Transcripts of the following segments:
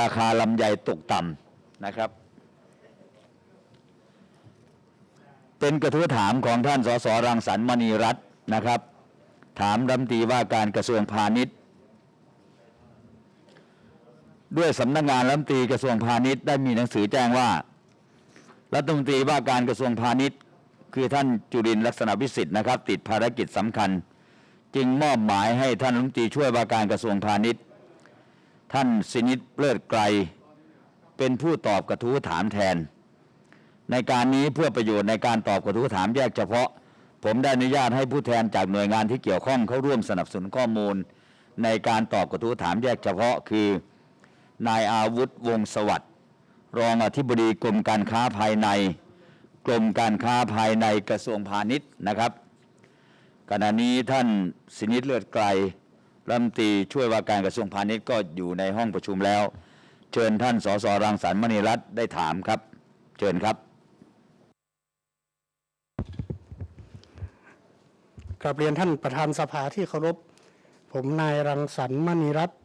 ราคาลำไยตกต่ำนะครับ เป็นกระทู้ถามของท่านสสรังสรรค์มณีรัตน์นะครับ ถามรัฐมนตรีว่าการกระทรวงพาณิชย์ ด้วยสำนักงานรัฐมนตรีกระทรวงพาณิชย์ได้มีหนังสือแจ้งว่า รัฐมนตรีว่าการกระทรวงพาณิชย์ คือท่านจุรินลักษณะวิสิทธิ์นะครับ ติดภารกิจสำคัญ จึงมอบหมายให้ท่านรัฐมนตรีช่วยว่าการกระทรวงพาณิชย์ ท่านสินิตเลิศไกรเป็นผู้ตอบกระทู้ถามแทน ในการนี้เพื่อประโยชน์ในการตอบกระทู้ถามแยกเฉพาะ ผมได้อนุญาตให้ผู้แทนจากหน่วยงานที่เกี่ยวข้องเข้าร่วมสนับสนุนข้อมูล ในการตอบกระทู้ถามแยกเฉพาะ คือ นายอาวุธวงสวัสดิ์รองอธิบดีกรมการค้าภายใน กรมการค้าภายในกระทรวงพาณิชย์นะครับขณะนี้ท่านสินิตเลือดไกล รัฐมนตรีช่วยว่าการกระทรวงพาณิชย์ก็อยู่ในห้องประชุมแล้ว เชิญท่านสสรังสรรค์มณีรัตน์ได้ถามครับ เชิญครับกราบเรียนท่านประธานสภาที่เคารพผมนายรังสรรค์มณีรัตน์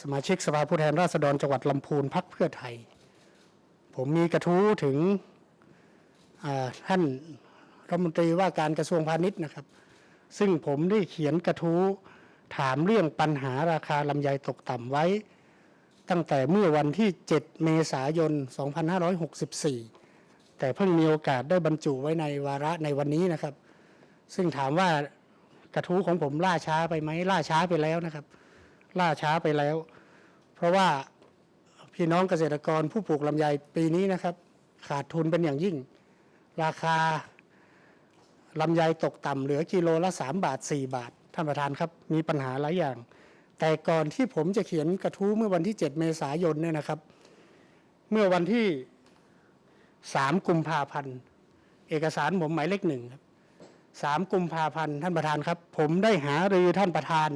สมาชิกสภาผู้แทนราษฎรจังหวัดลำพูนพักเพื่อไทย ผมมีกระทู้ถึงอ่าท่านรัฐมนตรีว่าการกระทรวงพาณิชย์นะครับ ซึ่งผมได้เขียนกระทู้ ถามเรื่องปัญหาราคาลำไยตกต่ำไว้ ตั้งแต่เมื่อวันที่ 7 เมษายน 2564 แต่เพิ่งมีโอกาสได้บรรจุไว้ในวาระในวันนี้นะครับ ซึ่งถามว่ากระทู้ของผมล่าช้าไปไหมล่าช้าไปแล้วนะครับ ล่าช้าไปแล้ว เพราะว่าพี่น้องเกษตรกรผู้ปลูกลำไยปีนี้นะครับ ขาดทุนเป็นอย่างยิ่ง ราคาลำไยตกต่ำเหลือกิโลละ 3 บาท 4 บาท ท่านประธานครับมีปัญหาหลายอย่าง แต่ก่อนที่ผมจะเขียนกระทู้เมื่อวันที่ 7 เมษายนเนี่ยนะครับ เมื่อวันที่ 3 กุมภาพันธ์เอกสารผมหมายเลขหนึ่งครับสามกุมภาพันธ์ท่านประธานครับ ผมได้หารือท่านประธาน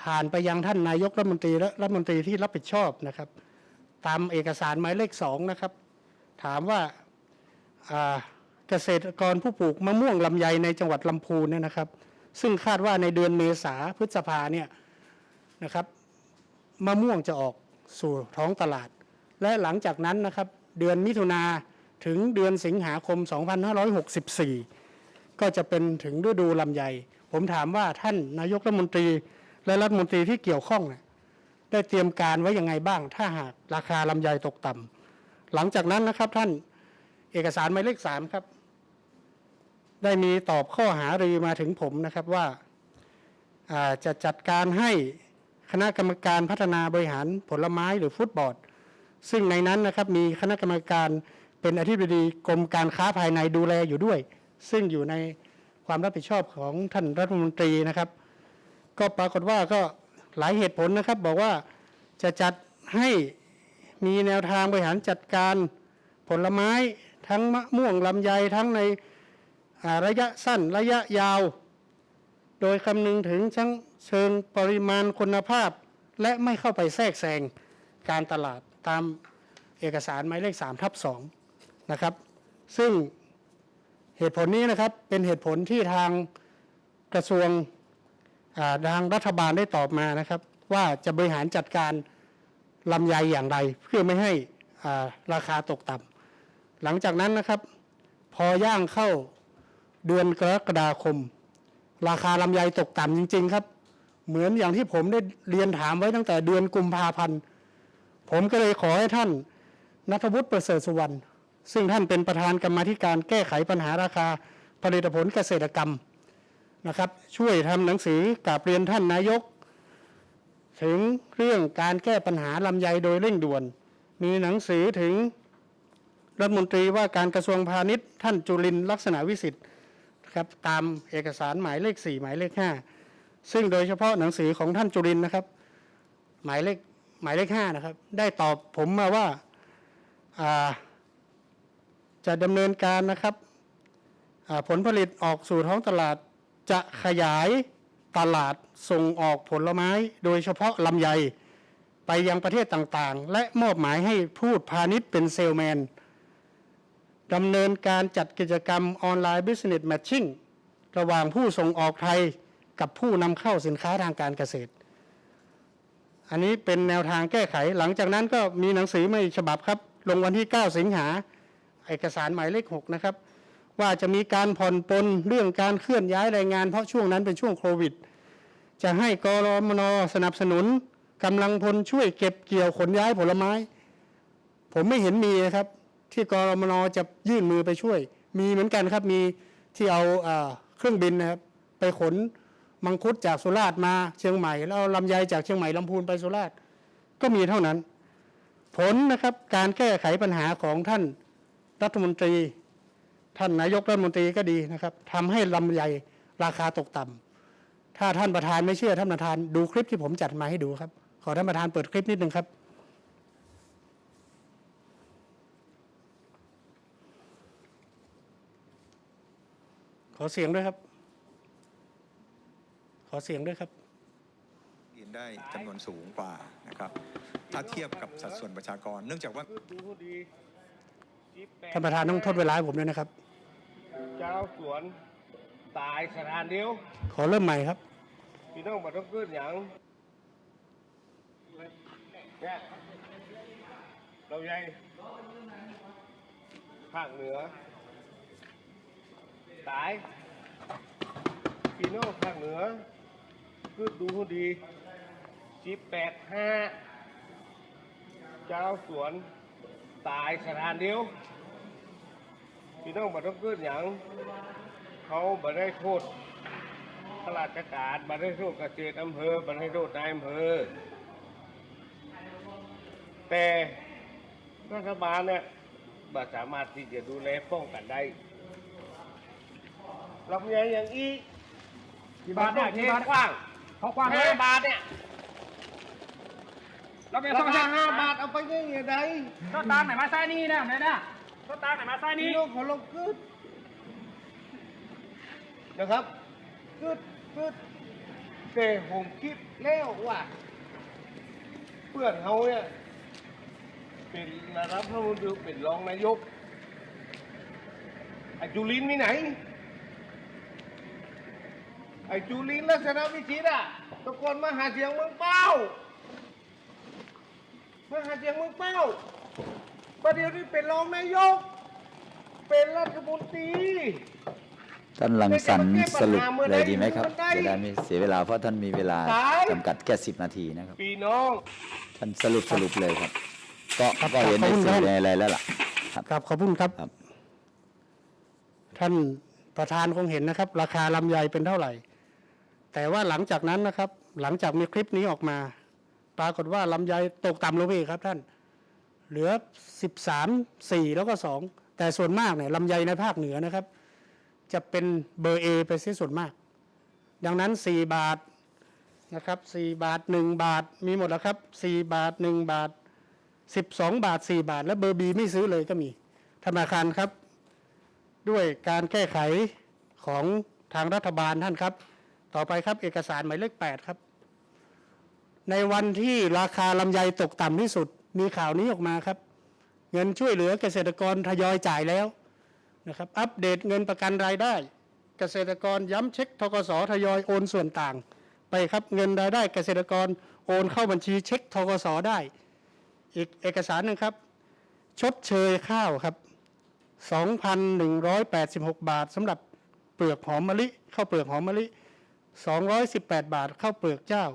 ผ่านไปยังท่านนายกรัฐมนตรีและรัฐมนตรีที่รับผิดชอบนะครับ ตามเอกสารหมายเลขสองนะครับ ถามว่าอ่าเกษตรกรผู้ปลูกมะม่วงลำไยในจังหวัดลำพูนเนี่ยนะครับ ซึ่งคาดว่าในเดือนเมษาพฤษภาเนี่ยนะครับมะม่วงจะออกสู่ท้องตลาด และหลังจากนั้นนะครับเดือนมิถุนาถึงเดือนสิงหาคม 2564 ก็จะเป็นถึงฤดูลำไย ผมถามว่าท่านนายกรัฐมนตรีและรัฐมนตรีที่เกี่ยวข้องเนี่ยได้เตรียมการไว้ยังไงบ้าง ถ้าหากราคาลำไยตกต่ำหลังจากนั้นนะครับท่านเอกสารหมายเลขสามครับ ได้มีตอบข้อหารือมาถึงผมนะครับว่าจะจัดการให้คณะกรรมการพัฒนาบริหารผลไม้หรือฟุตบอลซึ่งในนั้นนะครับมีคณะกรรมการเป็นอธิบดีกรมการค้าภายในดูแลอยู่ด้วย ซึ่งอยู่ในความรับผิดชอบของท่านรัฐมนตรีนะครับ ก็ปรากฏว่าก็หลายเหตุผลนะครับ บอกว่าจะจัดให้มีแนวทางบริหารจัดการผลไม้ทั้งมะม่วงลำไยทั้งใน ระยะสั้นระยะยาว โดยคำนึงถึงทั้งเชิงปริมาณคุณภาพ และไม่เข้าไปแทรกแซงการตลาดตามเอกสารหมายเลข3ทับ2นะครับ ซึ่งเหตุผลนี้นะครับเป็นเหตุผลที่ทางกระทรวงทางรัฐบาลได้ตอบมานะครับ ว่าจะบริหารจัดการลำไยอย่างไร เพื่อไม่ให้ราคาตกต่ำหลังจากนั้นนะครับ พอย่างเข้า เดือนกรกฎาคม ราคาลำไยตกต่ำจริง ๆ ครับ เหมือนอย่างที่ผมได้เรียนถามไว้ตั้งแต่เดือนกุมภาพันธ์ ผมก็เลยขอให้ท่านนัทวุฒิประเสริฐสุวรรณซึ่งท่านเป็นประธานกรรมธิการแก้ไขปัญหาราคาผลิตผลเกษตรกรรมนะครับ ช่วยทำหนังสือกราบเรียนท่านนายก ถึงเรื่องการแก้ปัญหาลำไยโดยเร่งด่วน มีหนังสือถึงรัฐมนตรีว่าการกระทรวงพาณิชย์ ท่านจุลินลักษณะวิสิทธิ์ ครับตามเอกสารหมายเลข 4 หมายเลข 5 ซึ่งโดยเฉพาะหนังสือของท่านจุรินนะครับ หมายเลขหมายเลขห้านะครับ ได้ตอบผมมาว่าาจะดำเนินการนะครับผลผลิตออกสู่ท้องตลาดจะขยายตลาดส่งออกผลไม้ โดยเฉพาะลำไยไปยังประเทศต่างๆ และมอบหมายให้พูดพาณิชย์เป็นเซลแมน ดำเนินการจัดกิจกรรมออนไลน์ Business Matching ระหว่างผู้ส่งออกไทยกับผู้นำเข้าสินค้าทางการเกษตร อันนี้เป็นแนวทางแก้ไข หลังจากนั้นก็มีหนังสือมาอีกฉบับครับ ลงวันที่ 9 สิงหาเอกสารหมายเลข 6 นะครับ ว่าจะมีการผ่อนปลนเรื่องการเคลื่อนย้ายแรงงาน เพราะช่วงนั้นเป็นช่วงโควิด จะให้กรมนสนับสนุนกำลังพลช่วยเก็บเกี่ยวขนย้ายผลไม้ ผมไม่เห็นมีนะครับ ที่กรมนจะยื่นมือไปช่วย มีเหมือนกันครับมีที่เอาเครื่องบินนะครับไปขนมังคุดจากสุราษฎร์มาเชียงใหม่ แล้วลำไยจากเชียงใหม่ลำพูนไปสุราษฎร์ก็มีเท่านั้น ผลนะครับการแก้ไขปัญหาของท่านรัฐมนตรี ท่านนายกรัฐมนตรีก็ดีนะครับทำให้ลำไยราคาตกต่ำถ้าท่านประธานไม่เชื่อท่านประธานดูคลิปที่ผมจัดมาให้ดูครับ ขอท่านประธานเปิดคลิปนิดนึงครับ อเสียงด้วยครับ ขอเสียงด้วยครับเรียนได้จำนวนสูงกว่านะครับ ถ้าเทียบกับสัดส่วนประชากร เนื่องจากว่าท่านประธานต้องทดเวลาให้ผมด้วยนะครับ เจ้าสวนตายสถานเดียว ขอเริ่มใหม่ครับ พี่น้องมาต้องเกิดอย่างเนี่ยเราใหญ่ภาคเหนือ ตายพี่น้องภาคเหนือคือดูดีสิบแปดห้าเจ้าสวนตายสถานเดียวพี่น้องมาต้องเกิดอย่างเขาบ่ได้โทษข้าราชการบ่ได้โทษเกษตรอำเภอบ่ได้โทษนายอำเภอ แต่รัฐบาลเนี่ยบ่สามารถที่จะดูแลป้องกันได้ ลำไยอย่างอีกกี่บาทเนี่ยเทกี่บาทกว้างเขากว้างเลห้ายบาทเนี่ยเราไปราซ่อมคาเส้นห้าบาทเอาไปยังไงได้ต้นตาลไหนมาใส่นี่นะไหนนะต้นตาลไหนมาใส่พี่นี่น้องเขาลงกึดนะครับกึดกึดแต่ผมคิดแล้วว่าเพื่อนเขาเนี่ยเป็นนะครับรัฐมนตรีเป็นรองนายกไอ้จุลินทร์มีไหน ไอ้จุลินทร์ลักษณะวิชิตอะตะโกนมาหาเสียงเมืองเป้ามาหาเสียงเมืองเป้าประเดี๋ยวนี้เป็นรองนายก เป็นรัฐมนตรีท่านลังสรรค์สรุปเลยดีไหมครับจะได้ไม่เสียเวลาเพราะท่านมีเวลาตายจำกัดแค่สิบนาทีนะครับพี่น้องท่านสรุปสรุปเลยครับ ก็ครับก็เห็นในขอบคุณสื่อครับในอะไรแล้วล่ะครับครับขอบคุณครับครับ ท่านประธานคงเห็นนะครับ ราคาลำไยเป็นเท่าไหร่ แต่ว่าหลังจากนั้นนะครับ หลังจากมีคลิปนี้ออกมา ปรากฏว่าลำไยตกต่ำลงไปอีกครับท่าน เหลือ 13 4 แล้วก็ 2 แต่ส่วนมากเนี่ยลำไยในภาคเหนือนะครับ จะเป็นเบอร์ A ไปเสียส่วนมาก ดังนั้น 4 บาทนะครับ4บาท 1 บาทมีหมดแล้วครับ 4 บาท 1 บาท 12 บาท 4 บาท และเบอร์ B ไม่ซื้อเลยก็มี ธนาคารครับ ด้วยการแก้ไขของทางรัฐบาลท่านครับ ต่อไปครับเอกสารหมายเลข 8 ครับ ในวันที่ราคาลำไยตกต่ำที่สุด มีข่าวนี้ออกมาครับ เงินช่วยเหลือเกษตรกรทยอยจ่ายแล้วนะครับ อัปเดตเงินประกันรายได้ เกษตรกรย้ำเช็คทกสทยอยโอนส่วนต่าง ไปครับเงินรายได้เกษตรกรโอนเข้าบัญชีเช็คทกสได้ อีกเอกสารหนึ่งครับ ชดเชยข้าวครับ 2,186 บาทสำหรับเปลือกหอมมะลิข้าวเปลือกหอมมะลิ 218 บาทข้าวเปลือกเจ้า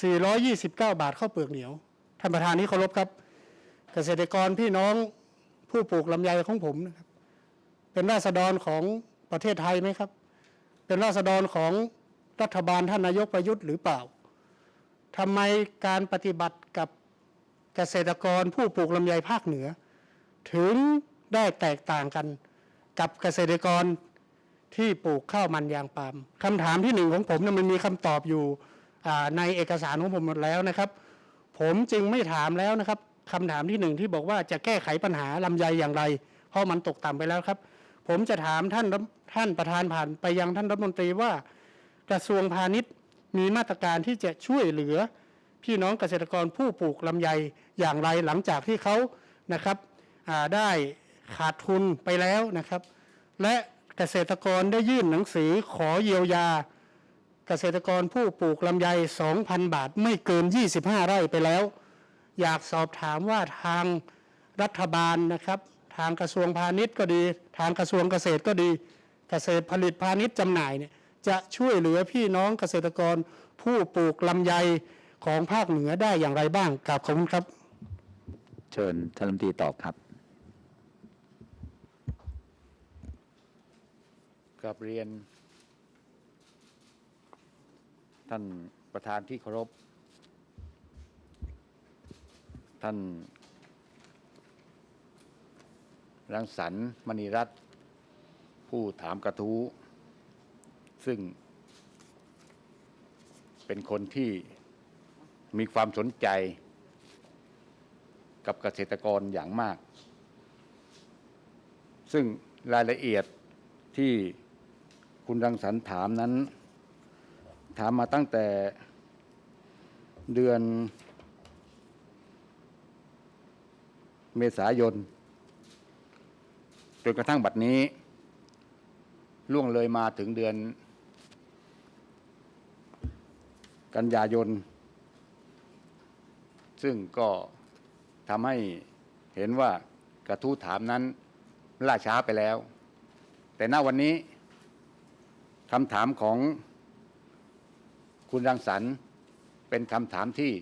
429 บาทข้าวเปลือกเหนียว ท่านประธานที่เคารพครับ เกษตรกรพี่น้องผู้ปลูกลำไยของผมนะครับ เป็นราษฎรของประเทศไทยไหมครับ เป็นราษฎรของรัฐบาลท่านนายกประยุทธ์หรือเปล่าทำไมการปฏิบัติกับเกษตรกรผู้ปลูกลำไยภาคเหนือ ถึงได้แตกต่างกันกับเกษตรกร ที่ปลูกข้าวมันยางปาล์มคำถามที่หนึ่งของผมเนี่ยมันมีคำตอบอยู่ในเอกสารของผมหมดแล้วนะครับ ผมจึงไม่ถามแล้วนะครับคำถามที่หนึ่งที่บอกว่าจะแก้ไขปัญหาลำไยอย่างไร เพราะมันตกต่ำไปแล้วครับ ผมจะถามท่านท่านประธานผ่านไปยังท่านรัฐมนตรีว่ากระทรวงพาณิชย์มีมาตรการที่จะช่วยเหลือ พี่น้องเกษตรกรผู้ปลูกลำไยอย่างไรหลังจากที่เขานะครับอ่าได้ขาดทุนไปแล้วนะครับ และ เกษตรกรได้ยื่นหนังสือขอเยียวยา เกษตรกรผู้ปลูกลำไย 2,000 บาทไม่เกิน 25 ไร่ไปแล้ว อยากสอบถามว่าทางรัฐบาลนะครับ ทางกระทรวงพาณิชย์ก็ดี ทางกระทรวงเกษตรก็ดีเกษตรผลิตพาณิชย์จำหน่ายเนี่ยจะช่วยเหลือพี่น้องเกษตรกรผู้ปลูกลำไยของภาคเหนือได้อย่างไรบ้างกราบขอบคุณครับ เชิญท่านรัฐมนตรีตอบครับ กับเรียน ท่านประธานที่เคารพ ท่านรังสรรค์มณีรัตน์ผู้ถามกระทู้ ซึ่งเป็นคนที่มีความสนใจกับเกษตรกรอย่างมาก ซึ่งรายละเอียดที่ คุณรังสรรค์ถามนั้น ถามมาตั้งแต่เดือน เมษายนจนกระทั่งบัดนี้ ล่วงเลยมาถึงเดือน กันยายน ซึ่งก็ทำให้เห็นว่ากระทู้ถามนั้นล่าช้าไปแล้ว แต่ณวันนี้ คำถามของคุณรังสรรค์เป็นคำถามที่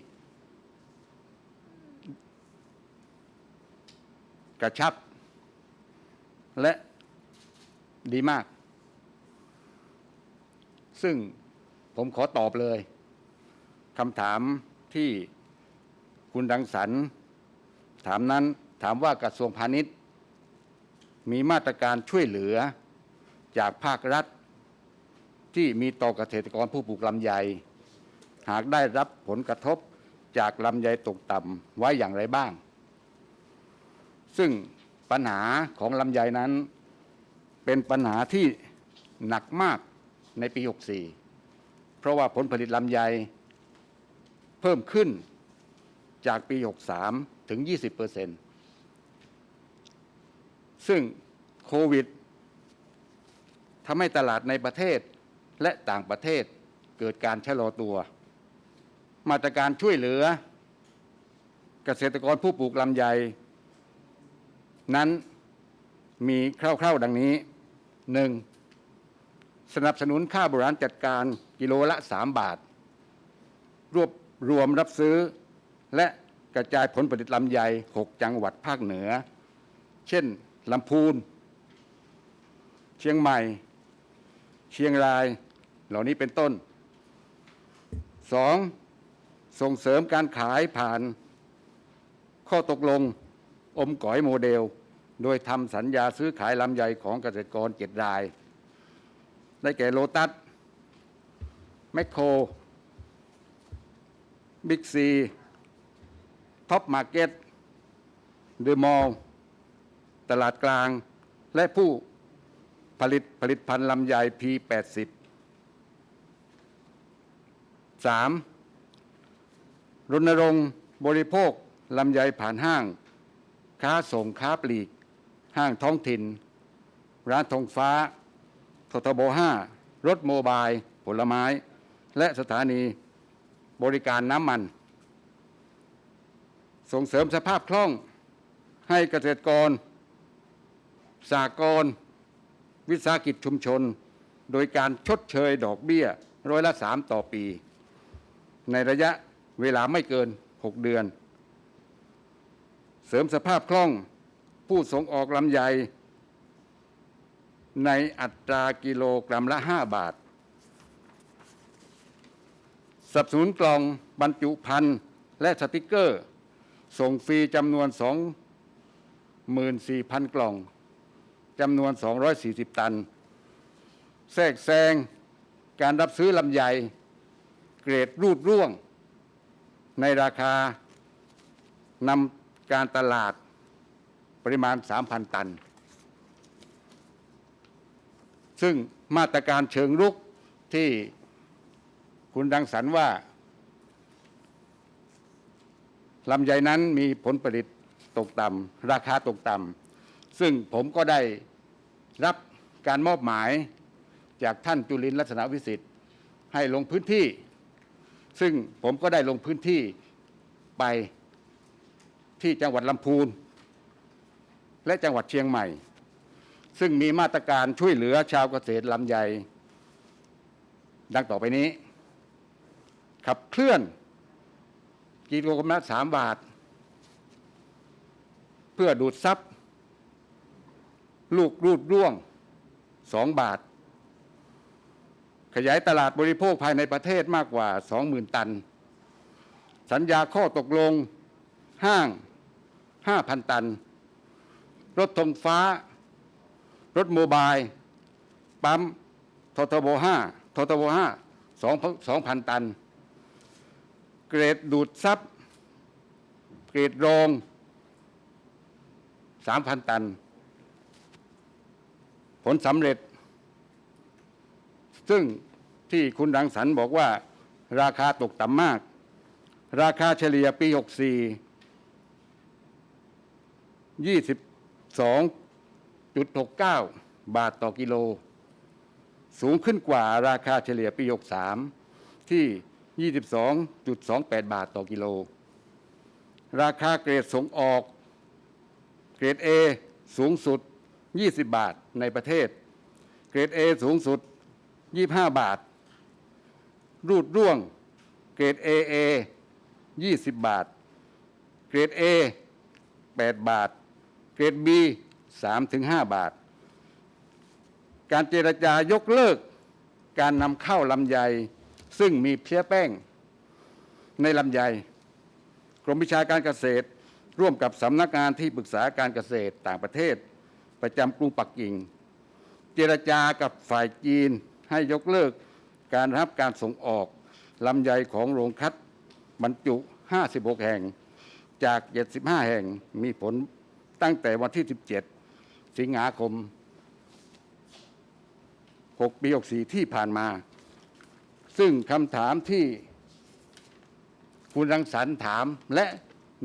กระชับ และดีมาก ซึ่งผมขอตอบเลยคำถามที่คุณรังสรรค์ถามนั้นถามว่ากระทรวงพาณิชย์ มีมาตรการช่วยเหลือจากภาครัฐ ที่มีต่อเกษตรกรผู้ปลูกลำไย หากได้รับผลกระทบจากลำไยตกต่ำไว้อย่างไรบ้าง ซึ่งปัญหาของลำไยนั้น เป็นปัญหาที่หนักมากในปี 64 เพราะว่าผลผลิตลำไย เพิ่มขึ้นจากปี 63 ถึง 20เปอร์เซ็นต์ซึ่งโควิดทำให้ตลาดในประเทศ และต่างประเทศเกิดการชะลอตัว มาตรการช่วยเหลือ เกษตรกรผู้ปลูกลำไย นั้นมีคร่าวๆดังนี้ 1. สนับสนุนค่าบริหารจัดการกิโลละ 3 บาท รวบรวมรับซื้อ และกระจายผลผลิตลำไย 6 จังหวัดภาคเหนือ เช่นลำพูน เชียงใหม่ เชียงราย เหล่านี้เป็นต้น 2. ส่งเสริมการขายผ่านข้อตกลงอมก๋อยโมเดล โดยทำสัญญาซื้อขายลำไยของเกษตรกรเจ็ดราย ได้แก่โลตัสแมคโครบิ๊กซีท็อปมาร์เก็ตเดอะมอลล์ตลาดกลาง และผู้ผลิตผลิตภัณฑ์ลำไย P80 3. รณรงค์บริโภคลำไยผ่านห้าง ค้าส่งค้าปลีก ห้างท้องถิ่น ร้านธงฟ้าททบ5รถโมบาย ผลไม้ และสถานีบริการน้ำมัน ส่งเสริมสภาพคล่องให้เกษตรกร สากลวิสาหกิจชุมชน โดยการชดเชยดอกเบี้ยร้อยละสามต่อปี ในระยะเวลาไม่เกิน 6 เดือน เสริมสภาพคล่องผู้ส่งออกลำไย ในอัตรากิโลกรัมละ 5 บาท สับสนุนกล่องบรรจุภัณฑ์และสติกเกอร์ ส่งฟรีจำนวน 24,000 กล่องจำนวน 240 ตัน แทรกแซงการรับซื้อลำไย เกรดรูดร่วง ในราคานำการตลาดปริมาณ 3,000 ตัน ซึ่งมาตรการเชิงรุกที่คุณดังสรรว่าลำไยนั้นมีผลผลิตตกต่ำราคาตกต่ำซึ่งผมก็ได้รับการมอบหมายจากท่านจุลินลักษณะวิสิทธิ์ให้ลงพื้นที่ ซึ่งผมก็ได้ลงพื้นที่ไปที่จังหวัดลำพูน และจังหวัดเชียงใหม่ ซึ่งมีมาตรการช่วยเหลือชาวเกษตรลำไยดังต่อไปนี้ ขับเคลื่อนกิโลกรัมละสามบาท เพื่อดูดซับลูกรูดร่วงสองบาท ขยายตลาดบริโภคภายในประเทศมากกว่า 20,000 ตัน สัญญาข้อตกลงห้าง 5,000 ตัน รถธงฟ้า รถโมบาย ปั๊มททบ5ททบ5 2,000 ตัน เกรดดูดซับเกรดโรง3,000 ตัน ผลสำเร็จซึ่ง ที่คุณรังสรรค์บอกว่าราคาตกต่ำมาก ราคาเฉลี่ยปี 64 22.69 บาทต่อกิโล สูงขึ้นกว่าราคาเฉลี่ยปี 63 ที่ 22.28 บาทต่อกิโล ราคาเกรดส่งออกเกรด A สูงสุด 20 บาทในประเทศ เกรด A สูงสุด 25 บาท รูดร่วง เกรด AA 20 บาท เกรด A 8 บาท เกรด B 3-5 บาท การเจรจายกเลิกการนำเข้าลำไย ซึ่งมีเพี้ยแป้งในลำไย กรมวิชาการเกษตรร่วมกับสำนักงานที่ปรึกษาการเกษตรต่างประเทศ ประจำกรุงปักกิ่ง เจรจากับฝ่ายจีนให้ยกเลิก การรับการส่งออกลำไยของโรงคัดบรรจุ 56 แห่ง จาก 75 แห่งมีผลตั้งแต่วันที่ 17 สิงหาคม 6 ปี 64 ที่ผ่านมา ซึ่งคำถามที่คุณรังสรรค์ถามและ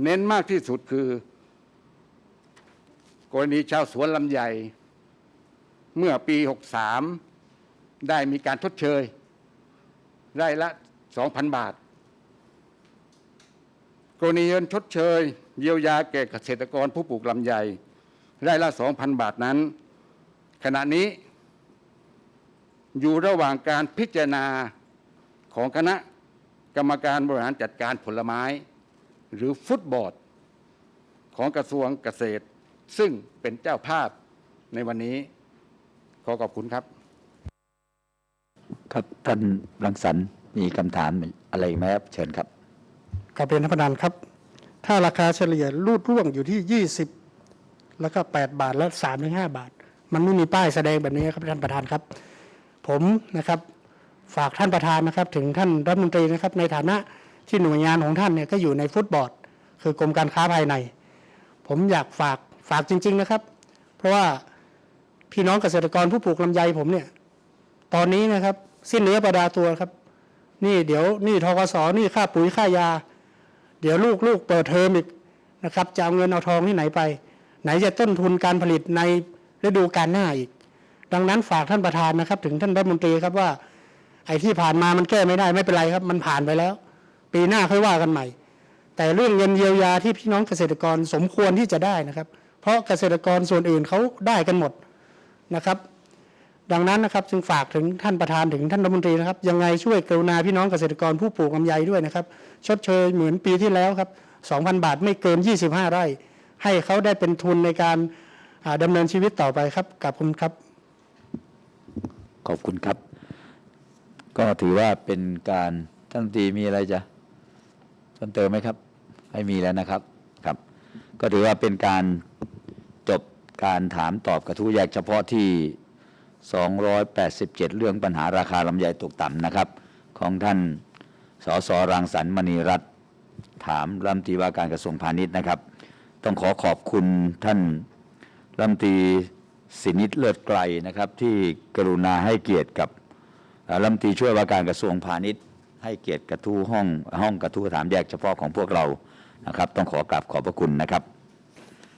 เน้นมากที่สุดคือ กรณีชาวสวนลำไยเมื่อปี 63 ได้มีการทดเชย ไร่ละ 2,000 บาท กรณีเงินชดเชย เยียวยาแก่เกษตรกรผู้ปลูกลำไยไร่ละ 2,000 บาทนั้น ขณะนี้ อยู่ระหว่างการพิจารณาของคณะกรรมการบริหารจัดการผลไม้ หรือฟุตบอร์ดของกระทรวงเกษตร ซึ่งเป็นเจ้าภาพในวันนี้ ขอขอบคุณครับ ครับท่านรังสรรค์มีคำถามอะไรไหมครับเชิญครับกับเป็นท่านประธานครับ ถ้าราคาเฉลี่ยรูดร่วงอยู่ที่ 20 แล้วก็ 8 บาทและ3ถึง5บาท มันไม่มีป้ายแสดงแบบนี้ครับท่านประธานครับ ผมนะครับฝากท่านประธานนะครับ ถึงท่านรัฐมนตรีนะครับ ในฐานะที่หน่วยงานของท่านเนี่ยก็อยู่ในฟุตบอร์ดคือกรมการค้าภายใน ผมอยากฝากฝากจริง ๆนะครับ เพราะว่าพี่น้องเกษตรกรผู้ปลูกลำไยผมเนี่ย ตอนนี้นะครับ สิ้นเนื้อประดาตัวครับ นี่เดี๋ยวนี่ทกสนี่ค่าปุ๋ยค่ายา เดี๋ยวลูกลูกเปิดเทอมอีกนะครับจะเอาเงินเอาทองที่ไหนไป ไหนจะต้นทุนการผลิตในฤดูกาลหน้าอีก ดังนั้นฝากท่านประธานนะครับ ถึงท่านรัฐมนตรีครับว่า ไอ้ที่ผ่านมามันแก้ไม่ได้ไม่เป็นไรครับ มันผ่านไปแล้ว ปีหน้าค่อยว่ากันใหม่ แต่เรื่องเงินเยียวยาที่พี่น้องเกษตรกรสมควรที่จะได้นะครับ เพราะเกษตรกรส่วนอื่นเขาได้กันหมดนะครับ ดังนั้นนะครับจึงฝากถึงท่านประธานถึงท่านรัฐมนตรีนะครับ ยังไงช่วยกรุณาพี่น้องเกษตรกรผู้ปลูกลำไยด้วยนะครับ ชดเชยเหมือนปีที่แล้วครับ 2,000 บาทไม่เกิน 25 ไร่ ให้เขาได้เป็นทุนในการอ่าดำเนินชีวิตต่อไปครับกับคุณครับ ขอบคุณครับ ก็ถือว่าเป็นการท่านรัฐมนตรีมีอะไรจะเพิ่มเติมไหมครับให้มีแล้วนะครับครับ ก็ถือว่าเป็นการจบการถามตอบกระทู้แยกเฉพาะที่ 287 เรื่องปัญหาราคาลำไยตกต่ำนะครับ ของท่านสสรังสรรค์มณีรัตน์ถามรัฐมนตรีว่าการกระทรวงพาณิชย์นะครับ ต้องขอขอบคุณท่านรัฐมนตรีสินิตเลิศไกลนะครับ ที่กรุณาให้เกียรติกับรัฐมนตรีช่วยว่าการกระทรวงพาณิชย์ ให้เกียรติกระทู้ห้องห้องกระทู้ถามแยกเฉพาะของพวกเรานะครับ ต้องขอกราบขอบพระคุณนะครับ